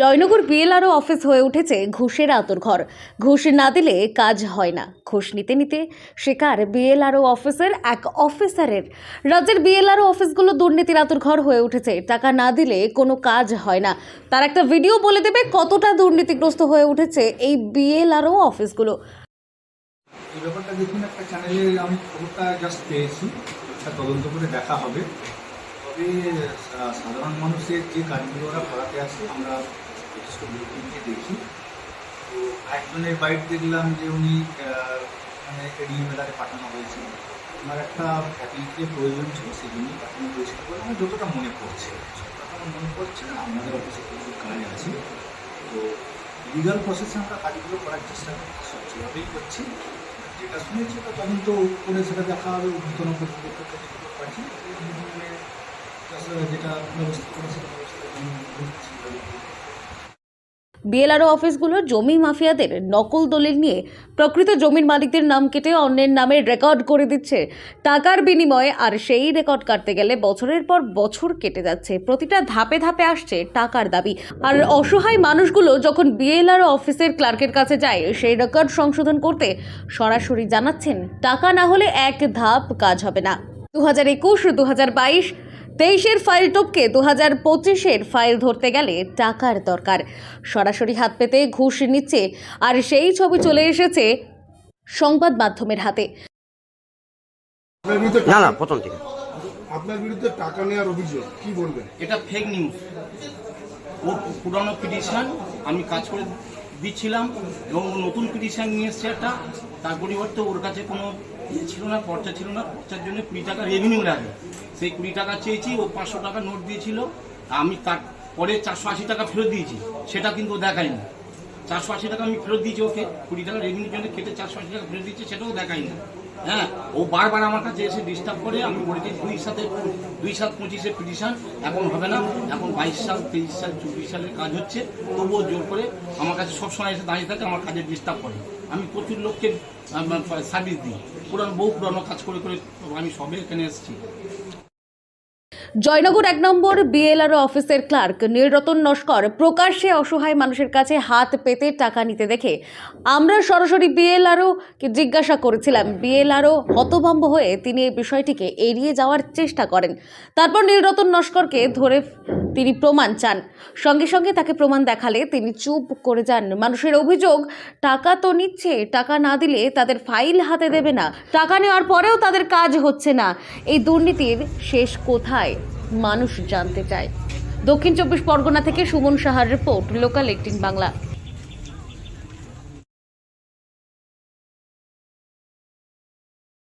Joynagar BLRO office হয়ে উঠেছে ঘুষের আতর ঘুষ না দিলে কাজ হয় না। ঘুষ নিতে নিতে শিকার বিএলআরও অফিসের এক অফিসারের। রাজ্যের বিএলআরও অফিসগুলো দুর্নীতির আতর হয়ে উঠেছে। টাকা না দিলে কোনো কাজ হয় না। তার একটা ভিডিও বলে দেবে কতটা দুর্নীতিগ্রস্ত হয়ে উঠেছে এই বিএলআরও অফিসগুলো। এই ব্যাপারটা দেখুন, একটা চ্যানেলে আমি খবরটা জাস্ট পেয়েছি। তদন্ত করে দেখা হবে। তবে সাধারণ মানুষের যে কাজগুলো ওরা করাতে আসে, আমরা যথেষ্ট গুরুত্ব দিয়ে দেখি। তো একজনের বাইক দেখলাম যে উনি মানে এডিএম এলাকায় পাঠানো হয়েছে। ওনার একটা ফ্যাকাল্টির প্রয়োজন ছিল, সেই জন্যই পাঠানো হয়েছিল। বলে আমার যতটা মনে পড়ছে, যতটা মনে পড়ছে না, আমাদের অফিসে কিছু কাজ আছে। তো লিগাল প্রসেসে আমরা কাজগুলো করার চেষ্টা করছি সচ্ছলভাবেই করছি। যেটা শুনেছি ওটা তদন্ত করে সেটা দেখা হবে ঊর্ধ্বতন কর্তৃপক্ষের কাছে বিএলআরও অফিসগুলো জমি মাফিয়াদের নকল দলিল নিয়ে প্রকৃত জমির মালিকদের নাম কেটে অন্যের নামে রেকর্ড করে দিচ্ছে। টাকার বিনিময়ে আর সেই রেকর্ড কাটতে গেলে বছরের পর বছর কেটে যাচ্ছে। প্রতিটা ধাপে ধাপে আসছে টাকার দাবি। আর অসহায় মানুষগুলো যখন বিএলআরও অফিসের ক্লার্কের কাছে যায়, সেই রেকর্ড সংশোধন করতে সরাসরি জানাচ্ছেন, টাকা না হলে এক ধাপ কাজ হবে না। দু হাজার একুশ দু হাজার বাইশ তেইশের ফাইল টপকে দু হাজার পঁচিশের ফাইল ধরতে গেলে টাকার দরকার। সরাসরি হাত পেতে ঘুষ নিচ্ছে আর সেই ছবি চলে এসেছে সংবাদ মাধ্যমের হাতে। আপনার বিরুদ্ধে না না প্রথম থেকে। আপনার বিরুদ্ধে টাকা নেওয়ার অভিযোগ কি বলবেন? এটা ফেক নিউজ ওর পুরানো পিটিশন আমি কাজ করে দিচ্ছিলাম এবং নতুন পিটিশন নিয়ে এসছে একটা। তার পরিবর্তে ওর কাছে কোনো ইয়ে ছিল না, খরচা ছিল না। খরচার জন্য কুড়ি টাকা রেভিনিউ লাগে সেই কুড়ি টাকা চেয়েছি, ও পাঁচশো টাকা নোট দিয়েছিল। আমি তার পরে চারশো আশি টাকা ফেরত দিয়েছি। সেটা কিন্তু দেখায়নি। চারশো আশি টাকা আমি ফেরত দিয়েছি ওকে। কুড়ি টাকা রেভিনিউ জন্য কেটে চারশো আশি টাকা ফেরত দিয়েছি, সেটাও দেখাই না হ্যাঁ ও বারবার আমার কাছে এসে ডিস্টার্ব করে, আমি বলেছি দুই সাথে দুই সাত পঁচিশে পিটিশন এখন হবে না। এখন বাইশ সাল, তেইশ সাল, চব্বিশ সালের কাজ হচ্ছে, তবুও জোর করে আমার কাছে সবসময় এসে দাঁড়িয়ে থাকে, আমার কাজে ডিস্টার্ব করে। আমি প্রচুর লোককে সার্ভিস দিই। পুরানো, বহু পুরানো কাজ করে করে আমি সবে এখানে এসেছি। জয়নগর এক নম্বর বিএলআরও অফিসের ক্লার্ক নীলরতন নস্কর প্রকাশ্যে অসহায় মানুষের কাছে হাত পেতে টাকা নিতে দেখে আমরা সরাসরি বিএলআরও কে জিজ্ঞাসা করেছিলাম। বিএলআরও হতভম্ব হয়ে তিনি এই বিষয়টিকে এড়িয়ে যাওয়ার চেষ্টা করেন। তারপর নীলরতন নস্করকে ধরে তিনি প্রমাণ চান। সঙ্গে সঙ্গে তাকে প্রমাণ দেখালে তিনি চুপ করে যান। মানুষের অভিযোগ, টাকা তো নিচ্ছে, টাকা না দিলে তাদের ফাইল হাতে দেবে না। টাকা নেওয়ার পরেও তাদের কাজ হচ্ছে না। এই দুর্নীতির শেষ কোথায়? মানুষ জানতে চায়। দক্ষিণ চব্বিশ পরগনা থেকে সুমন সাহার রিপোর্ট লোকাল এইটিন বাংলা।